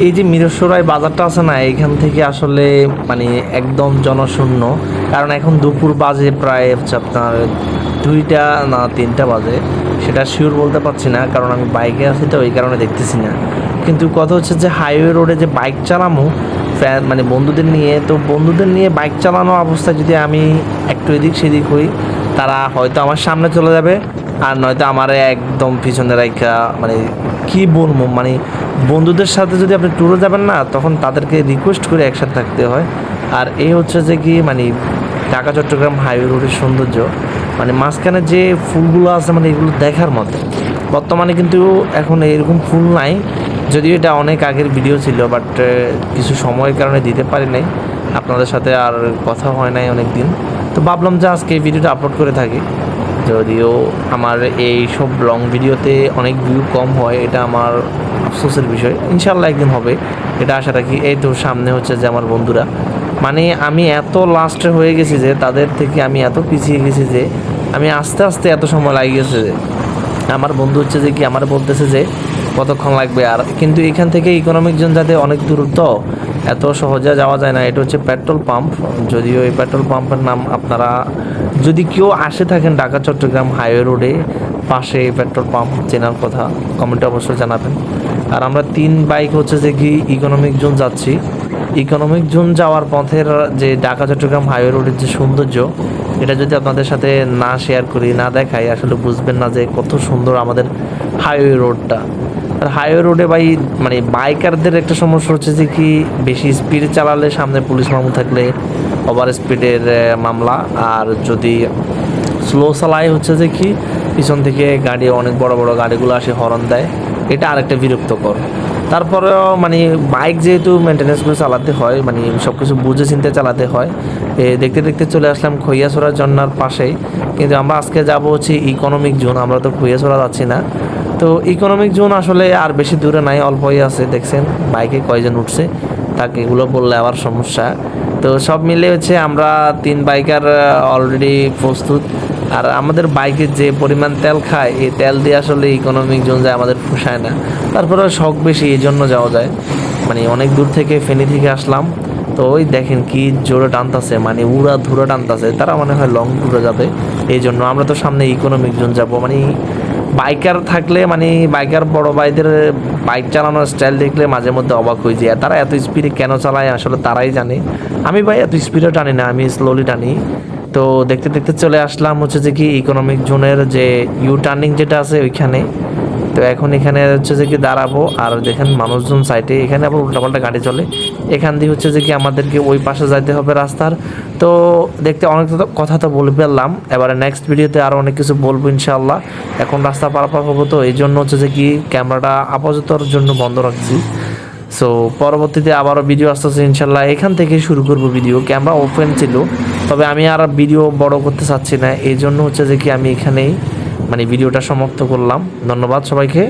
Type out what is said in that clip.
এই যে মিরসরাই বাজারটা আছে না এইখান থেকে আসলে মানে একদম জনশূন্য। কারণ এখন দুপুর বাজে প্রায় হচ্ছে আপনার দুইটা না তিনটা বাজে। সেটা শিওর বলতে পারছি না, কারণ আমি বাইকে আছি তো, এই কারণে দেখতেছি না। কিন্তু কথা হচ্ছে যে হাইওয়ে রোডে যে বাইক ফ্যা- মানে বন্ধুদের নিয়ে, তো বন্ধুদের নিয়ে বাইক চালানো অবস্থায় যদি আমি একটু এদিক সেদিক হই, তারা হয়তো আমার সামনে চলে যাবে। আর নয়তো আমার একদম পিছনে রাখা মানে কি বলব মানে বন্ধুদের সাথে যদি আপনি ট্যুরে যাবেন না, তখন তাদেরকে রিকোয়েস্ট করে একসাথে থাকতে হয়। আর এই হচ্ছে যে কি মানে ঢাকা, চট্টগ্রাম হাইওয়ে রোডের সৌন্দর্য মানে মাঝখানে যে ফুলগুলো আছে মানে এগুলো দেখার মতো। বর্তমানে কিন্তু এখন এরকম ফুল নাই, যদিও এটা অনেক আগের ভিডিও ছিল বাট কিছু সময়ের কারণে দিতে পারি নাই। আপনাদের সাথে আর কথা হয় নাই অনেক দিন তো ভাবলাম যে আজকে এই ভিডিওটা আপলোড করে থাকি। যদিও আমার এই সব লং ভিডিওতে অনেক ভিউ কম হয়, এটা আমার আফসোসের বিষয়। ইনশাল্লাহ একদিন হবে। এটা আশা রাখি। এই তো সামনে হচ্ছে যে আমার বন্ধুরা। মানে আমি এত লাস্টে হয়ে গেছি যে, তাদের থেকে আমি এত পিছিয়ে গেছি যে, আমি আস্তে আস্তে এত সময় লাগিয়েছে যে, আমার বন্ধু হচ্ছে যে কি, আমার বলতেছে যে কতক্ষণ লাগবে? আর কিন্তু এখান থেকে ইকোনমিক জোন যাতে অনেক দূর তো এত সহজে যাওয়া যায় না। এটা হচ্ছে পেট্রোল পাম্প যদিও এই পেট্রোল পাম্পের নাম আপনারা, যদি কেউ আসে থাকেন ঢাকা, চট্টগ্রাম হাইওয়ে রোডে পাশে পেট্রোল পাম্প চেনার কথা কমেন্টে অবশ্যই জানাবেন। আর আমরা তিন বাইক হচ্ছে যে কি ইকোনমিক জোন যাচ্ছি। ইকোনমিক জোন যাওয়ার পথের যে ঢাকা, চট্টগ্রাম হাইওয়ে রোডের যে সৌন্দর্য, এটা যদি আপনাদের সাথে না শেয়ার করি, না দেখাই, আসলে বুঝবেন না যে কত সুন্দর আমাদের হাইওয়ে রোডটা আর হাইওয়ে রোডে ভাই মানে বাইকারদের একটা সমস্যা হচ্ছে যে কি, বেশি স্পিডে চালালে সামনে পুলিশ মামু থাকলে ওভার স্পিডের মামলা। আর যদি স্লো চালায় হচ্ছে যে কি, পিছন থেকে গাড়ি, অনেক বড় বড় গাড়িগুলো আসে, হর্ন দেয়। এটা আরেকটা বিরক্তকর। তারপরেও মানে বাইক যেহেতু মেনটেনেন্স করে চালাতে হয় মানে সব কিছু বুঝে চিনতে চালাতে হয় দেখতে দেখতে চলে আসলাম খৈয়াছড়া জন্নার পাশেই। কিন্তু আমরা আজকে যাব হচ্ছে ইকোনমিক জোন আমরা তো খৈয়াছড়া যাচ্ছি না। তো ইকোনমিক জোন আসলে আর বেশি দূরে নাই, অল্পই আছে, দেখছেন? বাইকে কয়জন উঠছে? তাকে, এগুলো বললে আবার সমস্যা। তো সব মিলে হচ্ছে আমরা তিন বাইকার অলরেডি প্রস্তুত। আর আমাদের বাইকের যে পরিমাণ তেল খায়, এই তেল দিয়ে আসলে ইকোনমিক জোন যায়, আমাদের পোষায় না। তারপরে শখ বেশি, এই জন্য যাওয়া যায়। মানে অনেক দূর থেকে ফেনী থেকে আসলাম। তো ওই দেখেন কি জোরে টানতাছে মানে উড়া ধুরা টানতাছে। তারা মনে হয় লং ট্যুরে যাবে। এই জন্য আমরা তো সামনে ইকোনমিক জোন যাব। মানে বাইকার থাকলে মানে বাইকার বড় ভাইদের বাইক চালানোর স্টাইল দেখলে মাঝে মধ্যে অবাক হয়ে যায় তারা এত স্পিডে কেন চালায়? আসলে তারাই জানে। আমি ভাই এত স্পিডে টানি না, আমি স্লোলি টানি। তো দেখতে দেখতে চলে আসলাম হচ্ছে যে কি ইকোনমিক জোনের যে ইউ টার্নিং যেটা আছে ওইখানে। তো এখন এখানে হচ্ছে যে কি দাঁড়াবো, আর দেখেন মানুষজন সাইডে এখানে আবার উল্টাপাল্টা গাড়ি চলে। এখান দিয়ে হচ্ছে যে কি আমাদেরকে ওই পাশে যাইতে হবে রাস্তার। তো দেখতে অনেক কথা তো বলে ফেললাম, এবারে নেক্সট ভিডিওতে আরও অনেক কিছু বলব ইনশাল্লাহ এখন রাস্তা পারাপার হব তো এই জন্য হচ্ছে যে কি ক্যামেরাটা আপাততর জন্য বন্ধ রাখছি। সো পরবর্তীতে আবারও ভিডিও আসতেছে ইনশাল্লাহ এখান থেকে শুরু করব ভিডিও ক্যামেরা ওপেন ছিল, তবে আমি আর ভিডিও বড় করতে চাচ্ছি না। এই জন্য হচ্ছে যে কি আমি এখানেই মানে ভিডিওটা সমাপ্ত করলাম। ধন্যবাদ সবাইকে।